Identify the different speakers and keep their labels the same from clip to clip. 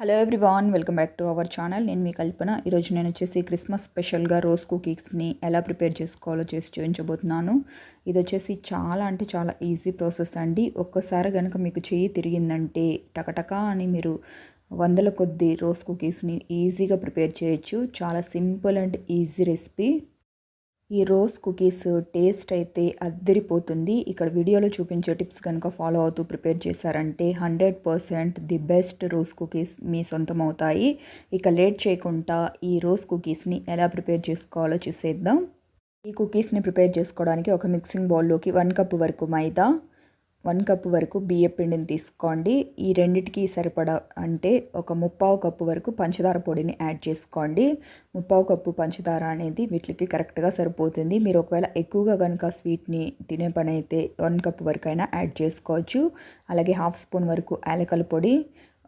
Speaker 1: Hello everyone welcome back to our channel నేను మీ కల్పన. ఈరోజు నేను వచ్చేసి క్రిస్మస్ స్పెషల్గా రోజ్ కుకీస్ని ఎలా ప్రిపేర్ చేసుకోవాలో చేసి చూపించబోతున్నాను. ఇది వచ్చేసి చాలా అంటే చాలా ఈజీ ప్రాసెస్ అండి. ఒక్కసారి కనుక మీకు చెయ్యి తిరిగిందంటే టకటకా అని మీరు వందల కొద్ది రోజ్ కుకీస్ని ఈజీగా ప్రిపేర్ చేయొచ్చు. చాలా సింపుల్ అండ్ ఈజీ రెసిపీ ఈ రోజ్ కుకీస్ టేస్ట్ అయితే అద్దరిపోతుంది. ఇక్కడ వీడియోలో చూపించే టిప్స్ కనుక ఫాలో అవుతూ ప్రిపేర్ చేశారంటే hundred percent the best rose cookies మీ సొంతం అవుతాయి ఇక లేట్ చేయకుండా ఈ రోజ్ కుకీస్ని ఎలా ప్రిపేర్ చేసుకోవాలో చూసేద్దాం. ఈ కుకీస్ని ప్రిపేర్ చేసుకోవడానికి ఒక మిక్సింగ్ బౌల్లోకి వన్ కప్ వరకు మైదా వన్ కప్ వరకు బియ్య పిండిని తీసుకోండి. ఈ రెండిటికి సరిపడా అంటే ఒక ముప్పావు కప్పు వరకు పంచదార పొడిని యాడ్ చేసుకోండి. ముప్పావు కప్పు పంచదార అనేది వీటికి కరెక్ట్గా సరిపోతుంది. మీరు ఒకవేళ ఎక్కువగా కనుక స్వీట్ని తినే పని అయితే వన్ కప్ వరకు అయినా యాడ్ చేసుకోవచ్చు. అలాగే హాఫ్ స్పూన్ వరకు యాలకల పొడి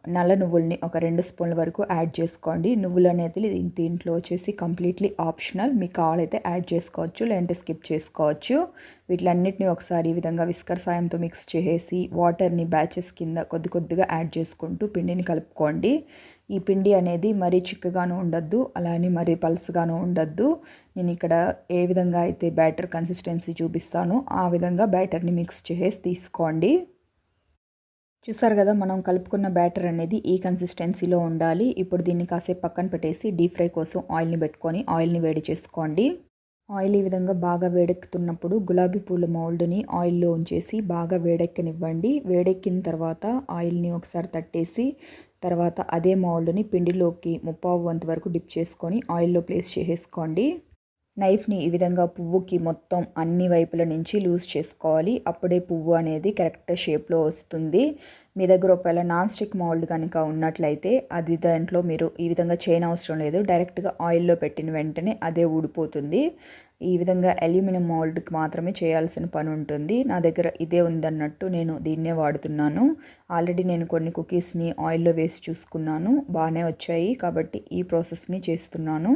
Speaker 1: నల్ల నువ్వుల్ని ఒక రెండు స్పూన్ల వరకు యాడ్ చేసుకోండి. నువ్వులు అనేది దీంట్లో వచ్చేసి కంప్లీట్లీ ఆప్షనల్ మీకు కావాలైతే యాడ్ చేసుకోవచ్చు లేదంటే స్కిప్ చేసుకోవచ్చు. వీటిలన్నిటిని ఒకసారి ఈ విధంగా విస్కర్ సాయంతో మిక్స్ చేసేసి వాటర్ని బ్యాచెస్ కింద కొద్ది కొద్దిగా యాడ్ చేసుకుంటూ పిండిని కలుపుకోండి. ఈ పిండి అనేది మరీ చిక్కగాను ఉండద్దు అలానే మరీ పల్స్గాను ఉండద్దు. నేను ఇక్కడ ఏ విధంగా అయితే బ్యాటర్ కన్సిస్టెన్సీ చూపిస్తానో ఆ విధంగా బ్యాటర్ని మిక్స్ చేసి తీసుకోండి. చూసారు కదా మనం కలుపుకున్న బ్యాటర్ అనేది ఈ కన్సిస్టెన్సీలో ఉండాలి. ఇప్పుడు దీన్ని కాసేపు పక్కన పెట్టేసి డీప్ ఫ్రై కోసం ఆయిల్ని పెట్టుకొని ఆయిల్ని వేడి చేసుకోండి. ఆయిల్ ఈ విధంగా బాగా వేడెక్కుతున్నప్పుడు గులాబీ పూల మౌల్డ్ని ఆయిల్లో ఉంచేసి బాగా వేడెక్కనివ్వండి. వేడెక్కిన తర్వాత ఆయిల్ని ఒకసారి తట్టేసి తర్వాత అదే మౌల్డ్ని పిండిలోకి ముప్పావు వంతు వరకు డిప్ చేసుకొని ఆయిల్లో ప్లేస్ చేసేసుకోండి. నైఫ్ని ఈ విధంగా పువ్వుకి మొత్తం అన్ని వైపుల నుంచి లూజ్ చేసుకోవాలి. అప్పుడే పువ్వు అనేది కరెక్ట్ షేప్లో వస్తుంది. మీ దగ్గర ఒకవేళ నాన్ స్టిక్ మౌల్డ్ కనుక ఉన్నట్లయితే అది దాంట్లో మీరు ఈ విధంగా చేయని అవసరం లేదు. డైరెక్ట్గా ఆయిల్లో పెట్టిన వెంటనే అదే ఊడిపోతుంది. ఈ విధంగా అల్యూమినియం మౌల్డ్కి మాత్రమే చేయాల్సిన పని ఉంటుంది. నా దగ్గర ఇదే ఉందన్నట్టు నేను దీన్నే వాడుతున్నాను. ఆల్రెడీ నేను కొన్ని కుకీస్ని ఆయిల్లో వేసి చూసుకున్నాను. బాగానే వచ్చాయి కాబట్టి ఈ ప్రాసెస్ని చేస్తున్నాను.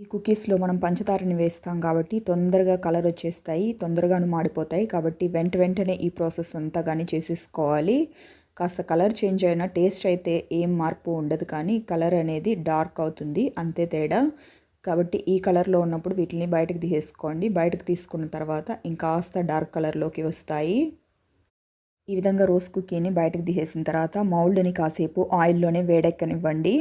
Speaker 1: ఈ కుకీస్లో మనం పంచదారని వేస్తాం కాబట్టి తొందరగా కలర్ వచ్చేస్తాయి తొందరగాను మాడిపోతాయి కాబట్టి వెంట వెంటనే ఈ ప్రాసెస్ అంతా కానీ చేసేసుకోవాలి. కాస్త కలర్ చేంజ్ అయినా టేస్ట్ అయితే ఏం మార్పు ఉండదు కానీ కలర్ అనేది డార్క్ అవుతుంది అంతే తేడా. కాబట్టి ఈ కలర్లో ఉన్నప్పుడు వీటిని బయటకు తీసేసుకోండి. బయటకు తీసుకున్న తర్వాత ఇంకాస్త డార్క్ కలర్లోకి వస్తాయి. ఈ విధంగా రోజ్ కుకీని బయటకు తీసేసిన తర్వాత మౌల్డ్ని కాసేపు ఆయిల్లోనే వేడెక్కనివ్వండి.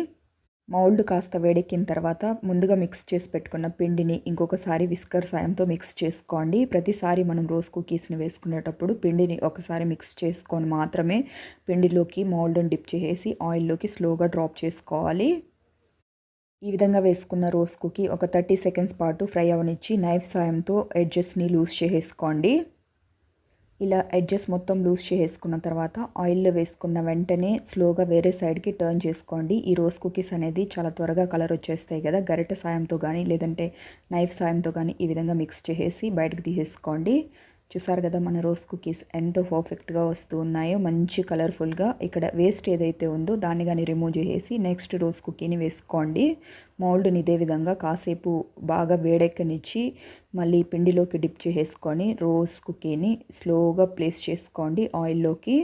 Speaker 1: మౌల్డ్ కాస్త వేడెక్కిన తర్వాత ముందుగా మిక్స్ చేసి పెట్టుకున్న పిండిని ఇంకొకసారి విస్కర్ సాయంతో మిక్స్ చేసుకోండి. ప్రతిసారి మనం రోజ్ కుకీస్ని వేసుకునేటప్పుడు పిండిని ఒకసారి మిక్స్ చేసుకొని మాత్రమే పిండిలోకి మౌల్డ్ని డిప్ చేసేసి ఆయిల్లోకి స్లోగా డ్రాప్ చేసుకోవాలి. ఈ విధంగా వేసుకున్న రోజ్ కుకీ ఒక థర్టీ సెకండ్స్ పాటు ఫ్రై అవనిచ్చి నైఫ్ సాయంతో ఎడ్జెస్ని లూజ్ చేసేసుకోండి. ఇలా ఎడ్జెస్ మొత్తం లూజ్ చేసుకున్న తర్వాత ఆయిల్లో వేసుకున్న వెంటనే స్లోగా వేరే సైడ్కి టర్న్ చేసుకోండి. ఈ రోజ్ కుకీస్ అనేది చాలా త్వరగా కలర్ వచ్చేస్తాయి కదా. గరిట సాయంతో కానీ లేదంటే నైఫ్ సాయంతో కానీ ఈ విధంగా మిక్స్ చేసేసి బయటకు తీసేసుకోండి. చూసారు కదా మన రోజ్ కుకీస్ ఎంతో పర్ఫెక్ట్గా వస్తూ ఉన్నాయో మంచి కలర్ఫుల్గా ఇక్కడ వేస్ట్ ఏదైతే ఉందో దాన్ని కానీ రిమూవ్ చేసేసి నెక్స్ట్ రోజ్ కుకీని వేసుకోండి. మౌల్డ్ని ఇదే విధంగా కాసేపు బాగా వేడెక్కనిచ్చి మళ్ళీ పిండిలోకి డిప్ చేసేసుకొని రోజ్ కుకీని స్లోగా ప్లేస్ చేసుకోండి ఆయిల్లోకి.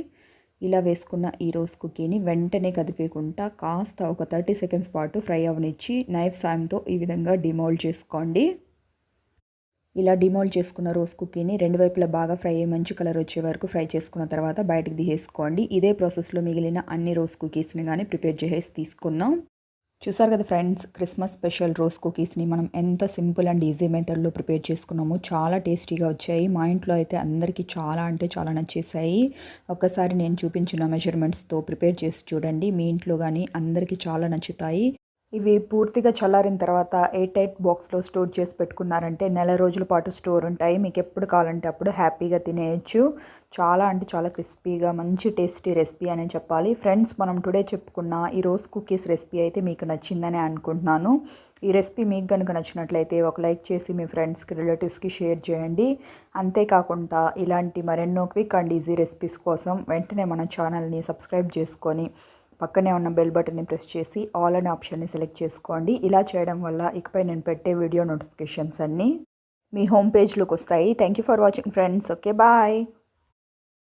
Speaker 1: ఇలా వేసుకున్న ఈ రోజ్ కుకీని వెంటనే కదిపేయకుండా కాస్త ఒక థర్టీ సెకండ్స్ పాటు ఫ్రై అవనిచ్చి నైఫ్ సాయంతో ఈ విధంగా డిమోల్డ్ చేసుకోండి. ఇలా డిమోల్డ్ చేసుకున్న రోజ్ కుక్కీని రెండు వైపులా బాగా ఫ్రై అయ్యి మంచి కలర్ వచ్చే వరకు ఫ్రై చేసుకున్న తర్వాత బయటకు తీసేసుకోండి. ఇదే ప్రాసెస్లో మిగిలిన అన్ని రోజ్ కుకీస్ని కానీ ప్రిపేర్ చేసేసి తీసుకుందాం. చూసారు కదా ఫ్రెండ్స్ క్రిస్మస్ స్పెషల్ రోజ్ కుకీస్ని మనం ఎంత సింపుల్ అండ్ ఈజీ మెథడ్లో ప్రిపేర్ చేసుకున్నామో చాలా టేస్టీగా వచ్చాయి. మా ఇంట్లో అయితే అందరికీ చాలా అంటే చాలా నచ్చేసాయి. ఒక్కసారి నేను చూపించిన మెజర్మెంట్స్తో ప్రిపేర్ చేసి చూడండి. మీ ఇంట్లో కానీ అందరికీ చాలా నచ్చుతాయి. ఇవి పూర్తిగా చల్లారిన తర్వాత ఎయిట్ ఎయిట్ బాక్స్లో స్టోర్ చేసి పెట్టుకున్నారంటే నెల రోజుల పాటు స్టోర్ ఉంటాయి. మీకు ఎప్పుడు కావాలంటే అప్పుడు హ్యాపీగా తినేయచ్చు. చాలా అంటే చాలా క్రిస్పీగా మంచి టేస్టీ రెసిపీ అని చెప్పాలి. ఫ్రెండ్స్ మనం టుడే చెప్పుకున్న ఈ రోజ్ కుకీస్ రెసిపీ అయితే మీకు నచ్చిందని అనుకుంటున్నాను. ఈ రెసిపీ మీకు కనుక నచ్చినట్లయితే ఒక లైక్ చేసి మీ ఫ్రెండ్స్కి రిలేటివ్స్కి షేర్ చేయండి. అంతేకాకుండా ఇలాంటి మరెన్నో క్విక్ అండ్ ఈజీ రెసిపీస్ కోసం వెంటనే మన ఛానల్ని సబ్స్క్రైబ్ చేసుకొని పక్కనే ఉన్న బెల్ బటన్ని ప్రెస్ చేసి ఆల్ అనే ఆప్షన్ని సెలెక్ట్ చేసుకోండి. ఇలా చేయడం వల్ల ఇకపై నేను పెట్టే వీడియో నోటిఫికేషన్స్ అన్నీ మీ హోమ్ పేజ్లోకి వస్తాయి. Thank you for watching friends okay bye